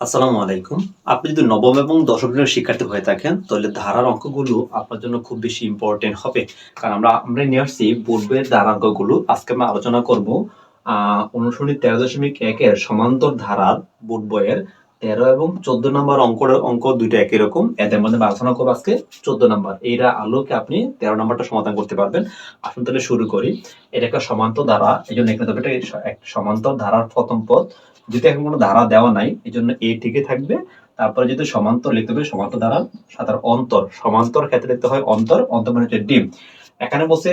আসসালামু আলাইকুম। আপনি যদি নবম এবং দশম শ্রেণির শিক্ষার্থী হয়ে থাকেন, তাহলে ধারার অঙ্কগুলো আপনার জন্য খুব বেশি ইম্পর্টেন্ট হবে। কারণ আমরা আমরা নিয়ে আসছি পূর্বের ধারা অঙ্কগুলো। আজকে আমরা আলোচনা করব অনুশীলনী তেরো দশমিক একের সমান্তর ধারার বোর্ড বইয়ের তেরো এবং চোদ্দ নম্বর অঙ্ক অঙ্ক দুইটা একই রকম। এদের মধ্যে আলোচনা করব আজকে চোদ্দ নম্বর। এইটা আলোকে আপনি তেরো নম্বরটা সমাধান করতে পারবেন। আসুন তাহলে শুরু করি। এটা একটা সমান্তর ধারা। এই জন্য এখানে তবে এটা সমান্তর ধারার প্রথম পদ। যেহেতু এখন কোনো ধারা দেওয়া নাই এই জন্য এ ঠিকই থাকবে। তারপরে যেহেতু সমান্তর লিখতে হবে, সমান্তর ধারা সাঁতার অন্তর। সমান্তর ক্ষেত্রে লিখতে হয় অন্তর অন্তর মানে হচ্ছে ডিম। এখানে বসে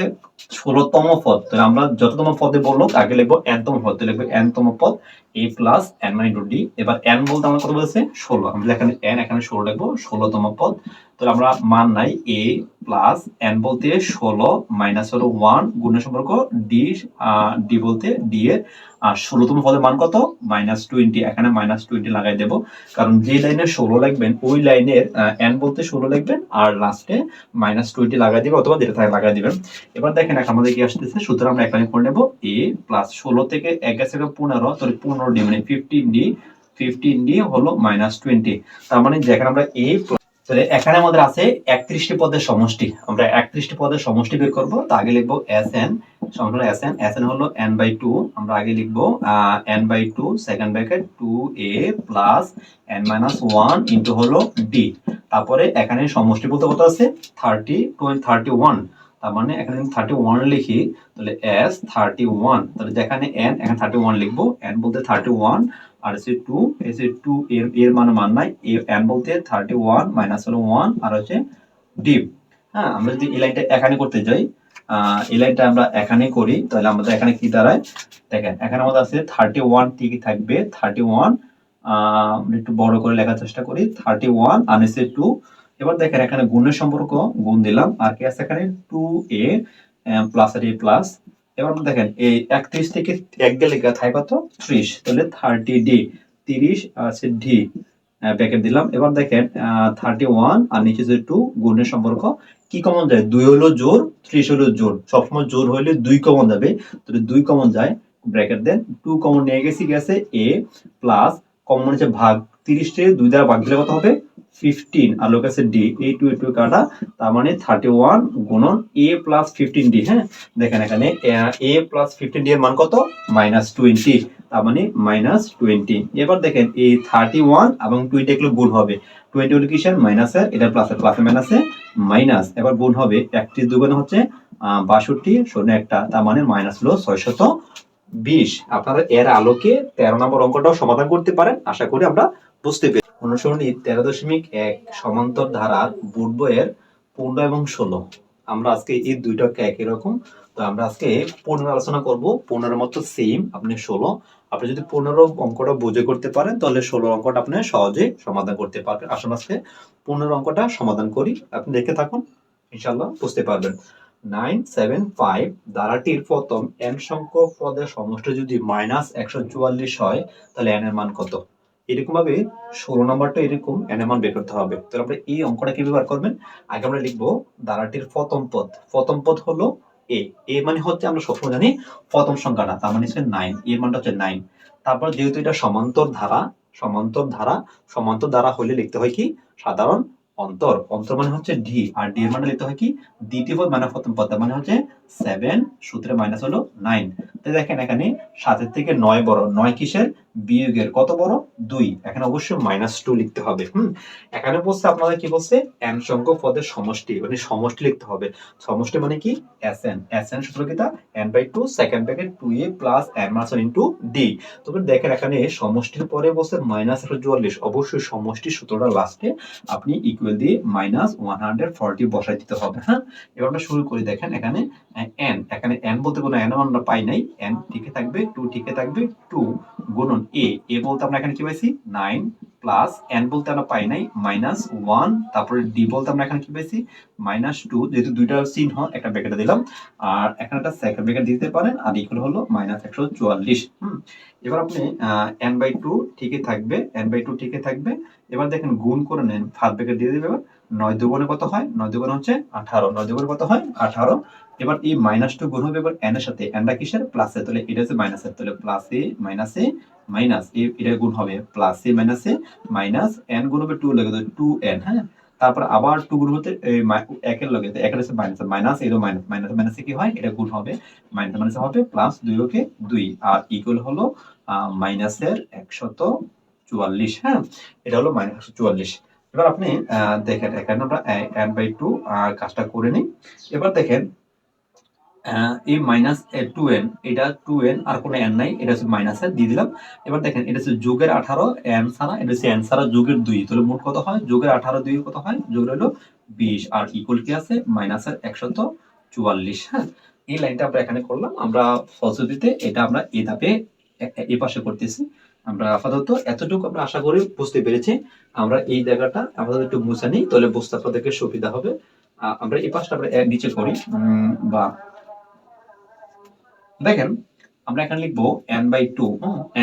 ষোলোতম পদ। আমরা যততম পদে বলল আগে লিখব এনতম পদ। লিখব এনতম পদ। এ প্লাস এন মানে ইন্টু ডি এবার এন বলতে আমরা কত বলেছে? ষোলো। আমরা এখানে এন এখানে ষোলো লিখব, ষোলোতম পদ, তাহলে আমরা মান নাই এ প্লাস এন বলতে ষোলো মাইনাস হলো ওয়ান গুণের সম্পর্ক ডি ডি বলতে ডি এর, আর ষোলোতম পদের মান কত? মাইনাস টোয়েন্টি এখানে মাইনাস টোয়েন্টি লাগাই দেবো। কারণ যে লাইনে ষোলো লিখবেন, ওই লাইনের এন বলতে ষোলো লিখবেন, আর লাস্টে মাইনাস টোয়েন্টি লাগাই দিবেন, অথবা যেটা থাকে লাগাই দিবেন। এবার দেখেন, এখন আমাদের কি আসতেছে? সুতরাং আমরা এখানে করে নেব এ প্লাস ষোলো থেকে এক গেছে পনেরো, তাহলে পনেরো ডি মানে ফিফটিন ডি ফিফটিন ডি হলো মাইনাস টোয়েন্টি তার মানে যেখানে আমরা এ এখানে আমাদের আছে একত্রিশটি পদের সমষ্টি। আমরা একত্রিশটি পদের সমষ্টি বের করব, তো আগে লিখব এস এন সংখ্যা এস এন এস এন হলো এন বাই টু আমরা আগে লিখব n by two second bracket two a plus n minus one into হলো ডি তারপরে এখানে সমষ্টি বলতে কত আছে? থার্টি টোয়েন্টি থার্টি ওয়ান তার মানে এখানে যদি থার্টি ওয়ান লিখি, তাহলে এস থার্টি ওয়ান তাহলে যেখানে এন এখানে থার্টি ওয়ান লিখব। এন বলতে থার্টি ওয়ান আর হচ্ছে টু এসে টু এর এর মানে মান নাই। এন বলতে থার্টি ওয়ান মাইনাস হলো ওয়ান আর হচ্ছে ডিপ হ্যাঁ আমরা যদি এই লাইনটা এখানে করতে যাই এই লাইনটা আমরা এখানে করি, তাহলে আমাদের এখানে কি দাঁড়ায়? দেখেন, এখানে আমাদের আছে থার্টি ওয়ান ঠিকই থাকবে থার্টি ওয়ান আহ একটু বড় করে লেখার চেষ্টা করি থার্টি ওয়ান আর এসে টু এবার দেখেন এখানে গুণের সম্পর্ক, গুণ দিলাম, আর কি আছে এখানে? টু এ প্লাস আর এ প্লাস এবার দেখেন, এই একত্রিশ থেকে এক গেলে থাকে কত? ত্রিশ। তাহলে থার্টি ডি তিরিশ আছে ডি প্যাকেট দিলাম। এবার দেখেন থার্টি ওয়ান আর নিচে যে টু গুণের সম্পর্ক, কি কমন যায়? দুই হলো জোর, ত্রিশ হলো জোর। সবসময় জোর হইলে দুই কমন যাবে। তাহলে দুই কমন যায় ব্র্যাকেট দেন। টু কমন নিয়ে গেছি গেছে এ প্লাস কমন হচ্ছে ভাগ। তিরিশটে দুই দ্বারা ভাগ দিলে কত হবে? ফিফটিন আর লোক আছে ডি এই টু টু কাটা, তার মানে থার্টি ওয়ান গুণন এ প্লাস ফিফটিন ডি হ্যাঁ? দেখেন এখানে এ প্লাস ফিফটিন ডি এর মান কত? মাইনাস টোয়েন্টি তার মানে মাইনাস টোয়েন্টি এবার দেখেন, এই থার্টি ওয়ান এবং টোয়েন্টি এগুলো গুণ হবে। টোয়েন্টি হলো কিসের? মাইনাসের এটা প্লাসের প্লাসে মাইনাসে মাইনাস এবার গুণ হবে একটি দুগুণ হচ্ছে বাষট্টি, শূন্য একটা, তার মানে মাইনাস হলো ছয়শত বিশ। আপনারা এর আলোকে তেরো নম্বর অঙ্কটাও সমাধান করতে পারেন। আশা করি আমরা বুঝতে পেরে অনুসরণী তেরো দশমিক এক সমান্তর ধারার বুট বইয়ের পনেরো এবং ষোলো। আমরা আজকে এই দুইটাকে একই রকম। তো আমরা আজকে পনেরো আলোচনা করব। পনেরো মতো সেম আপনি ষোলো। আপনি যদি পনেরো অঙ্কটা বুঝে করতে পারেন, তাহলে ষোলো অঙ্কটা আপনি সহজে সমাধান করতে পারবেন। আসুন আজকে পনেরো অঙ্কটা সমাধান করি। আপনি দেখে থাকুন ইনশাল্লাহ বুঝতে পারবেন। নাইন, সেভেন, ফাইভ, ধারাটির প্রথম এন সংখ্যক পদের সমষ্টি যদি মাইনাস একশো চুয়াল্লিশ হয়, তাহলে এন এর মান কত? এরকম ভাবে ষোলো নম্বরটা এরকম এন এর বের করতে হবে। তাহলে আমরা এই অঙ্কটা কীভাবে বার করবেন? আগে আমরা লিখব ধারাটির প্রথম পদ। প্রথম পদ হলো এ এ মানে হচ্ছে আমরা সবসময় জানি প্রথম সংখ্যাটা, তার মানে হচ্ছে নাইন এর মানটা হচ্ছে নাইন তারপর যেহেতু এটা সমান্তর ধারা সমান্তর ধারা সমান্তর ধারা হলে লিখতে হয় কি? সাধারণ অন্তর। অন্তর মানে হচ্ছে ডি আর ডি এর মানে লিখতে হয় কি? দ্বিতীয় পদ মানে প্রথম পদ মানে হচ্ছে সেভেন সূত্রে মাইনাস হলো নাইন তো দেখেন এখানে সাতের থেকে নয় বড়, নয় কিসের? বিয়োগের কত বড়? দুই। এখানে অবশ্যই মাইনাস টু লিখতে হবে, হুম? এখানে বলছে আপনাদের কি বলছে? এন সংখ্যক পদের সমষ্টি মানে সমষ্টি লিখতে হবে। সমষ্টি মানে কি? এস এন এস এন সূত্র কিটা n by two second bracket two a plus n minus into d তবে দেখেন এখানে সমষ্টির পরে বলছে মাইনাস একশো চুয়াল্লিশ। অবশ্যই সমষ্টির সূত্রটা লাস্টে আপনি ইকুয়াল দিয়ে মাইনাস ওয়ান হান্ড্রেড ফর্টি বসাই দিতে হবে হ্যাঁ? এবার আমরা শুরু করি, দেখেন এখানে এন এখানে এন বলতে কোনো এন আমরা পাই নাই। এন ঠিকই থাকবে টু ঠিকই থাকবে টু গুণন এ এ বলতে আমরা এখানে কি পাইছি? নাইন প্লাস এন বলতে আমরা পাই নাই মাইনাস ওয়ান তারপরে ডি বলতে আমরা এখানে কি পাইছি? মাইনাস টু যেহেতু দুইটা চিহ্ন, একটা ব্র্যাকেটে দিলাম। আর এখানে একটা সেকেন্ড ব্র্যাকেট দিতে পারেন, আর ইকুয়াল হলো মাইনাস একশো চুয়াল্লিশ। এবার আপনি এন বাই টু ঠিকই থাকবে এন বাই টু ঠিকই থাকবে। এবার দেখেন গুণ করে নেন ফার্স্ট ব্র্যাকেট দিয়ে দেবে নয় দুগুণে কত হয়? নয় দুগুণে হচ্ছে আঠারো। নয় দুগুণে কত হয়? আঠারো। এবার এই মাইনাস টু গুণ হবে এবার এন এর সাথে। এনটা কিসের? প্লাসে তাহলে এটা হচ্ছে মাইনাসের তাহলে প্লাসে মাইনাসে মাইনাস এটা গুণ হবে plus a minus a, minus n গুণ হবে টু লাগে টু এন হ্যাঁ? তারপর আবার টু গুণ হতে একের লগে একের হচ্ছে মাইনাস মাইনাস এরও মাইনাস মাইনাস মাইনাসে কি হয়? এটা গুণ হবে মাইনাস মাইনাসে হবে প্লাস দুই ওকে দুই, আর ইকুয়াল হলো মাইনাসের একশত চুয়াল্লিশ হ্যাঁ? এটা হলো মাইনাস একশো চুয়াল্লিশ। এবার আপনি দেখেন, এখানে আমরা এন বাই টু কাজটা করে নিই। এবার দেখেন এই মাইনাস টু এন এটা টু এন আর কোনো এন নাই, এটা হচ্ছে মাইনাস এন দিয়ে দিলাম। এবার দেখেন, এটা হচ্ছে যোগের আঠারো এন ছাড়া, এটা হচ্ছে এন ছাড়া যোগের দুই। তাহলে মোট কত হয়? যোগের আঠারো দুই কত হয়? যোগের হলো বিশ। আর ইকুয়াল কি আছে? মাইনাস মাইনাসের একশত চুয়াল্লিশ। হ্যাঁ এই লাইনটা আমরা এখানে করলাম। আমরা ফলশ্রুতিতে এটা আমরা এ ধাপে এ- পাশে করতেছি। আমরা আপাতত এতটুকু আমরা আশা করি বুঝতে পেরেছি। আমরা এই জায়গাটা আমাদের একটু মুছে নিই, তাহলে বুঝতে আপনাদেরকে সুবিধা হবে। আমরা এই পাশটা আমরা নিচে করি। বা দেখেন, আমরা এখানে লিখব n by two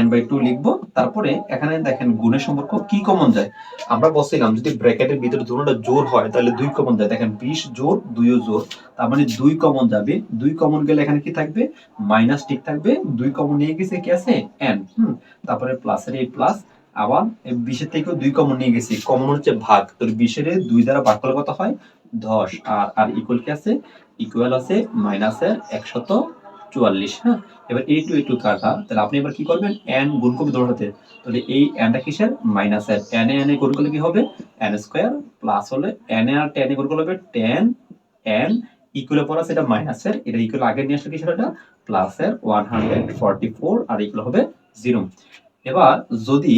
n by two লিখব, তারপরে এখানে দেখেন গুণের সম্পর্ক কি কমন যায়? আমরা বলছিলাম যদি ব্র্যাকেটের ভিতরে দুটোটা জোর হয়, তাহলে দুই কমন যায়। দেখেন, বিশ জোর দুইও জোর তার মানে দুই কমন যাবে। দুই কমন গেলে এখানে কি থাকবে? মাইনাস ঠিক থাকবে। দুই কমন নিয়ে গেছে কি আছে? n, হুম। তারপরে প্লাসের এই প্লাস আবার বিশের থেকেও দুই কমন নিয়ে গেছি। কমন হচ্ছে ভাগ। তোর বিশের দুই দ্বারা ভাগ করলে কত হয়? দশ। আর আর ইকুয়াল কি আছে? ইকুয়াল আছে মাইনাসের একশত চুয়াল্লিশ হ্যাঁ? এবার এই টু এই টু কাটা তাহলে আপনি এবার কি করবেন? এন গুণ করবে দৌড়াতে। তাহলে এই এনটা কিসের? মাইনাসের এন এ এন এ গুণ করলে কি হবে? এন স্কোয়ার প্লাস হলে এন এ আর টেন এ গুণ করলে হবে টেন এন ইকুয়াল পর আছে এটা মাইনাসের এটা ইকুয়াল আগে নিয়ে আসলে কিসের এটা প্লাসের ওয়ান হান্ড্রেড ফোর আর ইকুয়াল হবে জিরো এবার যদি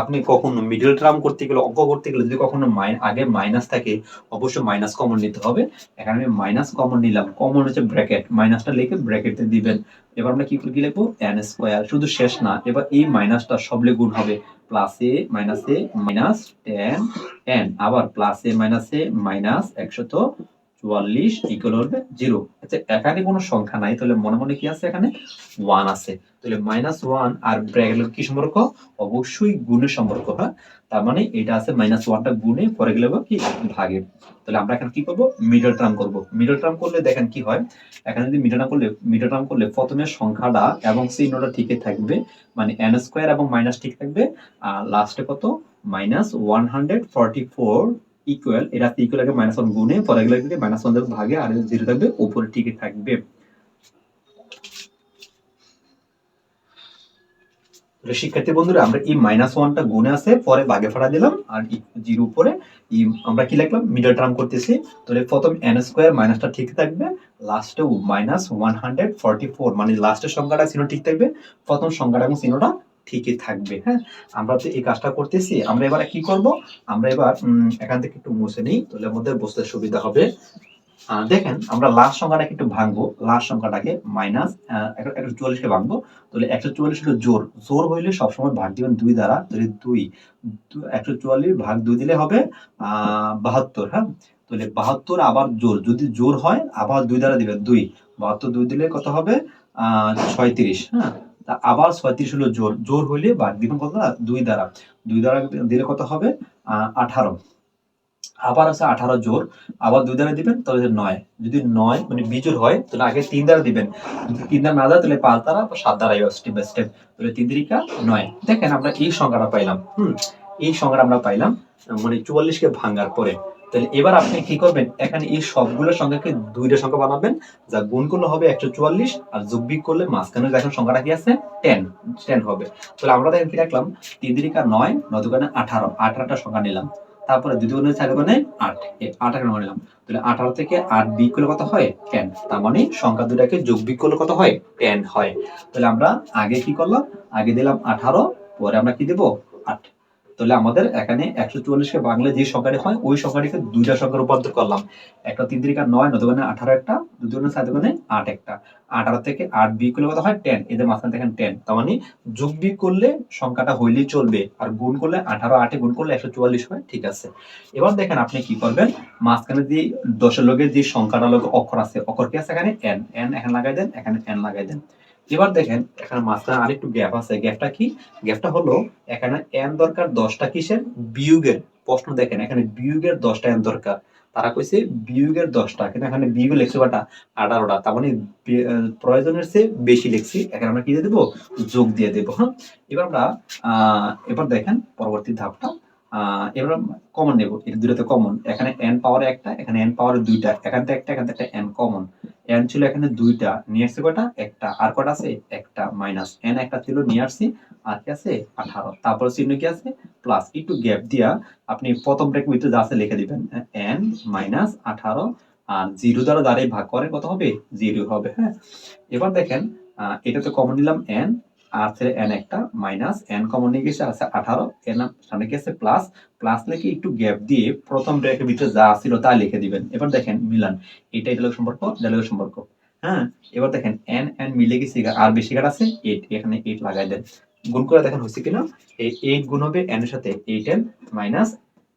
আপনি কখনো মিডল টার্ম করতে গেলে অঙ্ক করতে গেলে, যদি কখনো আগে মাইনাস থাকে, অবশ্যই মাইনাস কমন নিতে হবে। এখানে আমি মাইনাস কমন নিলাম। কমন হচ্ছে ব্র্যাকেট মাইনাসটা লিখে ব্র্যাকেটে দিবেন। এবার আমরা কি করে, কি লিখব? এন স্কোয়ার শুধু শেষ না, এবার এই মাইনাসটা সবলে গুণ হবে। Plus a minus a minus ten n আবার plus a minus a minus একশত চুয়াল্লিশ ইকুয়াল হবে জিরো আচ্ছা এখানে কোনো সংখ্যা নাই, তাহলে মনে মনে কি আছে এখানে? ওয়ান আছে। তাহলে মাইনাস ওয়ান আর ব্র্যাকেটের কি সম্পর্ক? অবশ্যই গুণের সম্পর্ক হ্যাঁ? তার মানে এটা আছে মাইনাস ওয়ানটা গুণে, পরে গেলে কি? ভাগে তাহলে আমরা এখানে কি করব? মিডল টার্ম করব। মিডল টার্ম করলে দেখেন কি হয়? এখানে যদি মিডল টার্ম করলে মিডল টার্ম করলে প্রথমে সংখ্যাটা এবং চিহ্নটা ঠিকই থাকবে মানে এন স্কোয়ার এবং মাইনাস ঠিক থাকবে। আর লাস্টে কত? Minus one hundred forty four equal এটা ইকুয়াল আগে মাইনাস ওয়ান গুণে পরে গেলে মাইনাস ওয়ান ভাগে, আর জিরো থাকবে উপরে ঠিকই থাকবে। শিক্ষার্থী বন্ধুরা, আমরা এই মাইনাস ওয়ানটা গুণে আছে, পরে ভাগে ফাড়া দিলাম, আর জিরো উপরে আমরা কি লিখলাম? মিডল টার্ম করতেছি। তাহলে প্রথম এন স্কোয়ার মাইনাসটা ঠিক থাকবে লাস্টে minus one hundred forty four মানে লাস্টের সংখ্যাটা চিহ্ন ঠিক থাকবে, প্রথম সংখ্যাটা এবং চিহ্নটা ঠিকই থাকবে হ্যাঁ? আমরা তো এই কাজটা করতেছি, আমরা এবার কি করব? আমরা এবার এখান থেকে একটু মুছে নিই, তাহলে আমাদের বুঝতে সুবিধা হবে। দেখেন, আমরা লাস্ট সংখ্যাটাকে একটু ভাঙবো, লাস্ট সংখ্যাটাকে মাইনাস একশো চুয়াল্লিশকে ভাঙবো, তাহলে একশো চুয়াল্লিশ হলো জোর জোর হইলে সবসময় ভাগ দিবেন দুই দ্বারা, তাহলে দুই একশো চুয়াল্লিশ ভাগ দুই দিলে হবে আহ বাহাত্তর হ্যাঁ? তাহলে বাহাত্তর আবার জোর, যদি জোর হয়, আবার দুই দ্বারা দিবেন দুই, বাহাত্তর দুই দিলে কত হবে? আহ ছয়ত্রিশ হ্যাঁ? আবার ছয়ত্রিশ হলো জোর। জোর হইলে ভাগ দিবেন কত? দুই দ্বারা। দুই দ্বারা দিলে কত হবে? আঠারো। আবার আছে আঠারো জোর। আবার দুই দ্বারা দিবেন, তাহলে নয়। যদি নয় মানে বিজোর হয়, তাহলে আগে তিন দ্বারা দিবেন। যদি তিন দ্বারা না দেয়, তাহলে পাঁচ দ্বারা বা সাত দ্বারা স্টেপ বাই স্টেপ তাহলে তিন তিরিকা নয়। দেখেন আমরা এই সংখ্যাটা পাইলাম, হুম? এই সংখ্যাটা আমরা পাইলাম মানে চুয়াল্লিশকে ভাঙার পরে। তাহলে এবার আপনি কি করবেন? এখানে এই সবগুলো সংখ্যাকে দুইটা সংখ্যা বানাবেন? যা গুণ করলে হবে একশো চুয়াল্লিশ আর যোগ বিয়োগ করলে মাঝখানে দেখেন সংখ্যাটা কি আছে? টেন। টেন হবে। তাহলে আমরা দেখেন কি রাখলাম? তিন তিরিকা নয় নয় আঠারো। আঠারোটা সংখ্যা নিলাম। তারপরে দুই দুগুণে চার দুগুণে আট আট একটা নিলাম। তাহলে আঠারো থেকে আট বিয়োগ করলে কত হয়? টেন। তার মানে সংখ্যা দুটাকে যোগ বিয়োগ করলে কত হয়? টেন হয়। তাহলে আমরা আগে কি করলাম? আগে দিলাম আঠারো, পরে আমরা কি দেবো? আট। তাহলে আমাদের এখানে একশো চুয়াল্লিশকে বাংলা যে সংখ্যাটি হয়, ওই সংখ্যাটিকে দুইটা সংখ্যার রূপান্তর করলাম। একটা তিন তিরিকা নয় নয় দোকানে আঠারো একটা দোকানে চার দোকানে আট একটা। আঠারো থেকে আট বিয়োগ করলে কত হয়? টেন। এদের মাঝখানে দেখেন টেন। তার মানে যোগ বিয়োগ করলে সংখ্যাটা হইলেই চলবে, আর গুণ করলে আঠারো আটে গুণ করলে একশো চুয়াল্লিশ হয়, ঠিক আছে। এবার দেখেন আপনি কি করবেন? মাঝখানে যে দশের লোকের যে সংখ্যাটা লোক অক্ষর আছে, অক্ষর কি আছে এখানে? এন এন এখানে লাগাই দেন, এখানে এন লাগাই দেন। এবার দেখেন, এখানে মাঝখানে আরেকটু গ্যাপ আছে। গ্যাপটা কি? গ্যাপটা হলো, এখানে এন দরকার দশটা কিসের? বিয়োগের। প্রশ্ন দেখেন, এখানে বিয়োগের দশটা এন দরকার। তারা কইছে বিয়োগের দশটা, কিন্তু এখানে বিয়োগ লেখছে কটা আঠারোটা। তার মানে প্রয়োজনের চেয়ে বেশি লিখছি। এখানে আমরা কি দিয়ে দেবো? যোগ দিয়ে দেবো হ্যাঁ? এবার আমরা এবার দেখেন পরবর্তী ধাপটা। এবার কমন নেব। এই দুটাতে কমন এখানে এন পাওয়ার একটা, এখানে এন পাওয়ার দুইটা। এখান থেকে একটা, এখান থেকে একটা এন কমন এন ছিল এখানে দুইটা, নিয়ে আসছে কটা একটা। আর কটা আছে? একটা মাইনাস এন একটা ছিল, নিয়ে আসছি। আর কি আছে? আঠারো। তারপর চিহ্ন কি আছে? প্লাস একটু গ্যাপ দিয়া আপনি প্রথম ব্রেক উইথ যা আছে লিখে দিবেন। এন মাইনাস আঠারো আর জিরো দ্বারা দাঁড়িয়ে ভাগ করে কত হবে? জিরো হবে হ্যাঁ? এবার দেখেন এটা তো কমন নিলাম এন আর এন একটা মাইনাস এন কমন নিয়ে গেছে, আছে আঠারো এন সামনে আছে প্লাস প্লাস লিখে একটু গ্যাপ দিয়ে প্রথম ব্রেকের ভিতরে যা ছিল তা লিখে দিবেন। এবার দেখেন মিলান এটা এটা সম্পর্ক এটা সম্পর্ক। হ্যাঁ এবার দেখেন এন এন মিলে গেছে আর বেশি কাট আছে এইট এখানে এইট লাগাই দেন। গুণ করে দেখেন হচ্ছে কিনা, এই এইট গুণ হবে এন এর সাথে এইট এন মাইনাস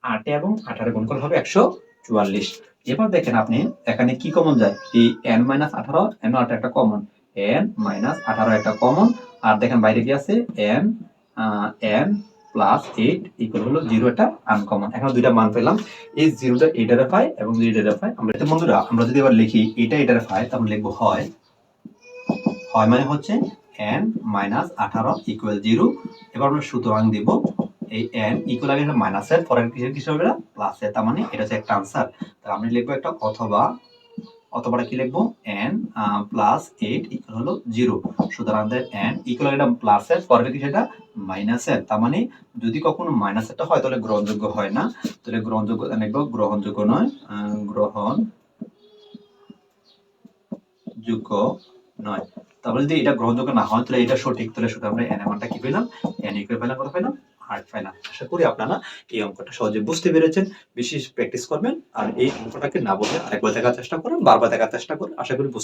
আট এবং আঠারো গুণ করলে হবে একশো চুয়াল্লিশ। এবার দেখেন আপনি এখানে কি কমন যায়? এই এন মাইনাস আঠারো এন আঠারো একটা কমন এন মাইনাস আঠারো একটা কমন আর দেখেন বাইরে কি আছে? N n plus eight equal হলো জিরো একটা আনকমন এখন দুইটা মান পেলাম। এই জিরোটা এইটারে পাই এবং এইটারে পাই আমরা এটা বন্ধুরা, আমরা যদি এবার লিখি এটা এটারে পাই তাহলে লিখব হয়। হয় মানে হচ্ছে এন মাইনাস আঠারো ইকুয়াল জিরো এবার আমরা সুতরাং দিব। এই এন ইকুয়াল আগে মাইনাসের পরের কিসের কিসের হবে প্লাসের তার মানে এটা হচ্ছে একটা আনসার তাহলে আমরা লিখব একটা অথবা অথবা কি লিখব? এন প্লাস এইট ইকুয়াল হলো জিরো সুতরাং আমাদের এন ইকুয়াল এটা প্লাসের পরের কি সেটা? মাইনাসের তার মানে যদি কখনো মাইনাসেরটা হয়, তাহলে গ্রহণযোগ্য হয় না। তাহলে গ্রহণযোগ্য লিখব গ্রহণযোগ্য নয় গ্রহণ যোগ্য নয়। তাহলে যদি এটা গ্রহণযোগ্য না হয়, তাহলে এটা সঠিক, তাহলে শুধু আমরা এন মানটা কি পেলাম? এন ইকুয়াল পেলাম, কত পেলাম? আট ফাইন আশা করি আপনারা এই অঙ্কটা সহজে বুঝতে পেরেছেন। বেশি প্র্যাকটিস করবেন আর এই অঙ্কটাকে না বলে আরেকবার দেখার চেষ্টা করুন, বারবার দেখার চেষ্টা করুন। আশা করি বুঝতে